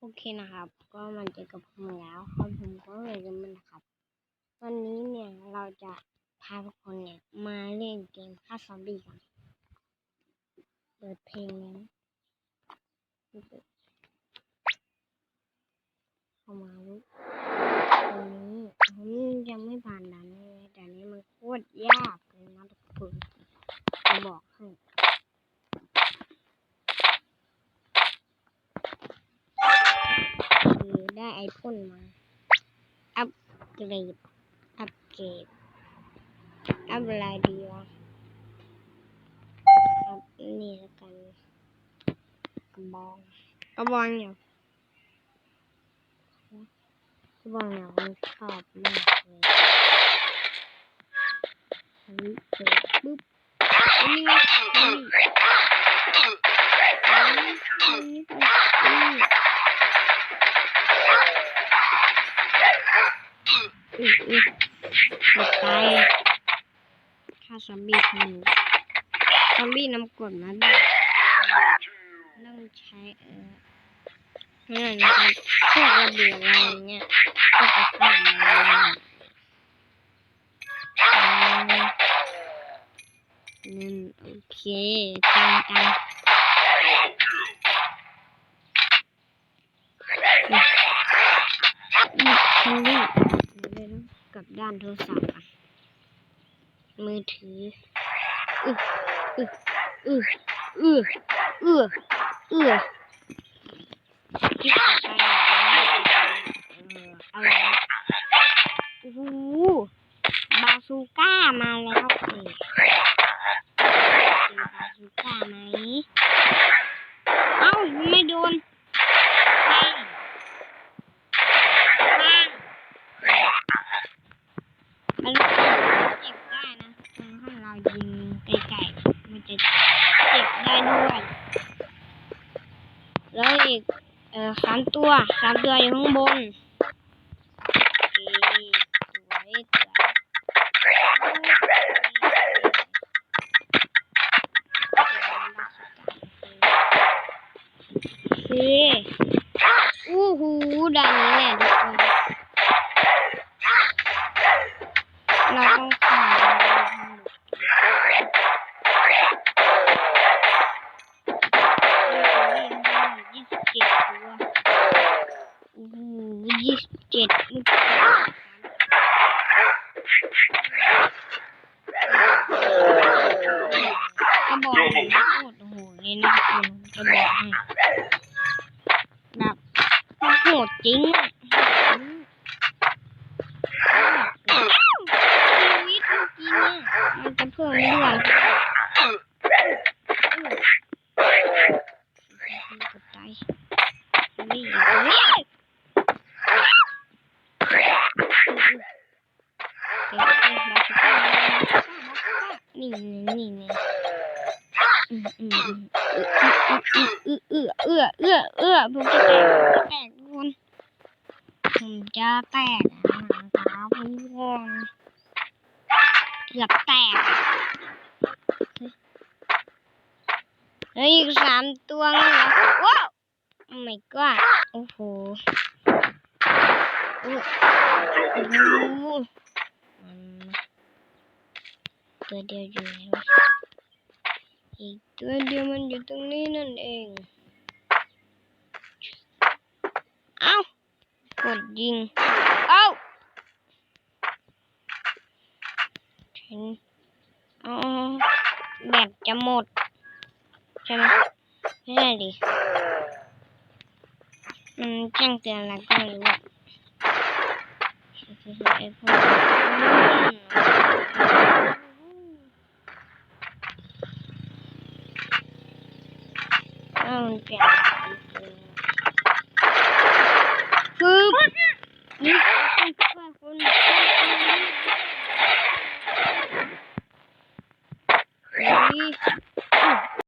โอเคนะครับ ก็มันเจอกับผมแล้วครับผมก็เลยจะมันนะครับ วันนี้เนี่ยเราจะพาทุกคนเนี่ยมาเล่นเกมฆ่าซอมบี้กัน เปิดเพลงนี้ไม่เปิดเข้ามาวุ้วันนี้ผมยังไม่ผ่านด่านนี้เลยด่านนี้มันโคตรยากเลยนะทุกคนจะบอกให้ คือ ได้ไอพ่นมา อัปเกรด อัปเกรด อัปอะไรดีวะอัพนี่ล้วกัน กระบอง กระบองเนี่ยกระบองเนี่ยผมชอบมากเลยอันนี้เปิดปุ๊บอันนี้อันนี้อันนี้ อันนี้อันนี้อืออือหมดไปฆ่าซอมบี้คนหนึ่งซอมบี้น้ำกรดนะด้วยต้องใช้เออนั่นนะครับพวกระเบิดอะไรเงี้ยก็จะฆ่ามันเลยนั่นโอเคจังจังนี่คันนี้เดี๋ยวนะ กับด้านโทรศัพท์มือถืออืออืออืออืออืออือที่ต่ออะเอออะไรนะโอ้โหบาซูก้ามาแล้วนี่มีบาซูก้าไหมเอ้าไม่โดนปังปัง มันเจ็บได้นะถ้าเรายิงไกลๆมันจะเจ็บได้วยแล้วอีกเอ่อสามตัวสามตัวอยู่ข้างบนโอเคสวยสวยโหูด่านนี้แหละทุกคน ยี่สิบเจ็ดนี่ก็บอกเลโคตรโหดเลยนะคุณจะบอกให้แบบโหดจริงชีวิตเมื่อกี้เนี่ยมันจะเพิ่มเรื่อย นี่นี่นี่อืมอืมอืมเอื้อเอื้อเอื้อเอื้อผมจะแตกแตกทุกคนผมจะแตกนะครับทุกคนเกือบแตกเฮ้ยอีกสามตัวงั้นเหรอว้าวโอ้ my god โอ้โหโอ้โหอืม ตัวเดียวอยู่ไหนวะอีกตัวเดียวมันอยู่ตรงนี้นั่นเอง เอา้ากดยิง เอา้าเห็นอ๋อแบตจะหมด ใช่ไหมไม่ใช่ดิ มันแจ้งเตือนอะไรก็ไม่รู้อะไอ้พวก Çok... Hadi.